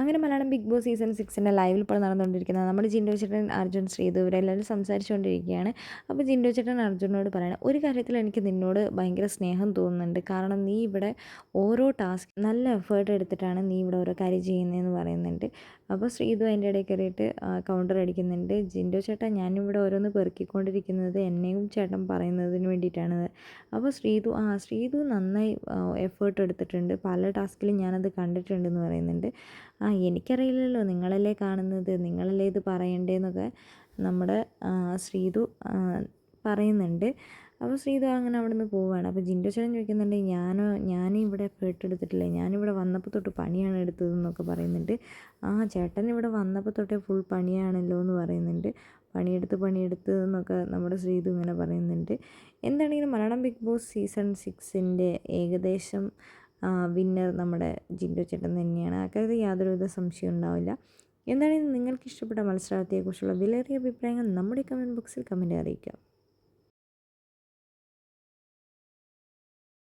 അങ്ങനെ Malayalam Bigg Boss season സിക്സിന്റെ ലൈവിൽ ഇപ്പോൾ നടന്നുകൊണ്ടിരിക്കുന്നത് നമ്മുടെ ജിൻഡോ ചേട്ടൻ അർജുൻ ശ്രീധു ഇവരെല്ലാവരും സംസാരിച്ചുകൊണ്ടിരിക്കുകയാണ്. അപ്പോൾ ജിൻഡോ ചേട്ടൻ അർജുനോട് പറയണം ഒരു കാര്യത്തിൽ എനിക്ക് നിന്നോട് ഭയങ്കര സ്നേഹം തോന്നുന്നുണ്ട്. കാരണം നീ ഇവിടെ ഓരോ ടാസ്ക് നല്ല എഫേർട്ട് എടുത്തിട്ടാണ് നീ ഇവിടെ ഓരോ കാര്യം ചെയ്യുന്നതെന്ന് പറയുന്നുണ്ട്. അപ്പോൾ ശ്രീധു അതിന്റെ ഇടയിൽ കയറിയിട്ട് കൗണ്ടർ അടിക്കുന്നുണ്ട്. ജിൻഡോ ചേട്ടൻ ഞാനിവിടെ ഓരോന്ന് പെറുക്കിക്കൊണ്ടിരിക്കുന്നത് എന്നെയും ചേട്ടൻ പറയുന്നതിന് വേണ്ടിയിട്ടാണ്. അപ്പോൾ ശ്രീധു ആ ശ്രീധു നന്നായി എഫേർട്ട് എടുത്തിട്ടുണ്ട്. പല ടാസ്കിലും ഞാനത് കണ്ടിട്ടുണ്ടെന്ന് പറയുന്നുണ്ട്. ആ എനിക്കറിയില്ലല്ലോ നിങ്ങളല്ലേ കാണുന്നത് നിങ്ങളല്ലേ ഇത് പറയണ്ടേന്നൊക്കെ നമ്മുടെ ശ്രീതു പറയുന്നുണ്ട്. അപ്പോൾ ശ്രീതു അങ്ങനെ അവിടെ നിന്ന് പോവുകയാണ് അപ്പോൾ ജിൻഡോ ചേട്ടൻ ചോദിക്കുന്നുണ്ട് ഞാനോ ഞാനിവിടെ ഇവിടെ പെട്ടെടുത്തിട്ടില്ല ഞാനിവിടെ വന്നപ്പോൾ തൊട്ട് പണിയാണ് എടുത്തതെന്നൊക്കെ പറയുന്നുണ്ട്. ആ ചേട്ടൻ ഇവിടെ വന്നപ്പോൾ തൊട്ടേ ഫുൾ പണിയാണല്ലോ എന്ന് പറയുന്നുണ്ട്. പണിയെടുത്ത് പണിയെടുത്ത് എന്നൊക്കെ നമ്മുടെ ശ്രീതു ഇങ്ങനെ പറയുന്നുണ്ട്. എന്താണെങ്കിലും മലയാളം ബിഗ് ബോസ് സീസൺ സിക്സിന്റെ ഏകദേശം വിന്നർ നമ്മുടെ ജിൻഡോ ചേട്ടൻ തന്നെയാണ്. അക്കാര്യത്തിൽ യാതൊരുവിധ സംശയം ഉണ്ടാവില്ല. എന്തായാലും നിങ്ങൾക്ക് ഇഷ്ടപ്പെട്ട മത്സരാർത്ഥിയെക്കുറിച്ചുള്ള വിലയേറിയ അഭിപ്രായങ്ങൾ നമ്മുടെ കമന്റ് ബോക്സിൽ കമന്റ് അറിയിക്കാം.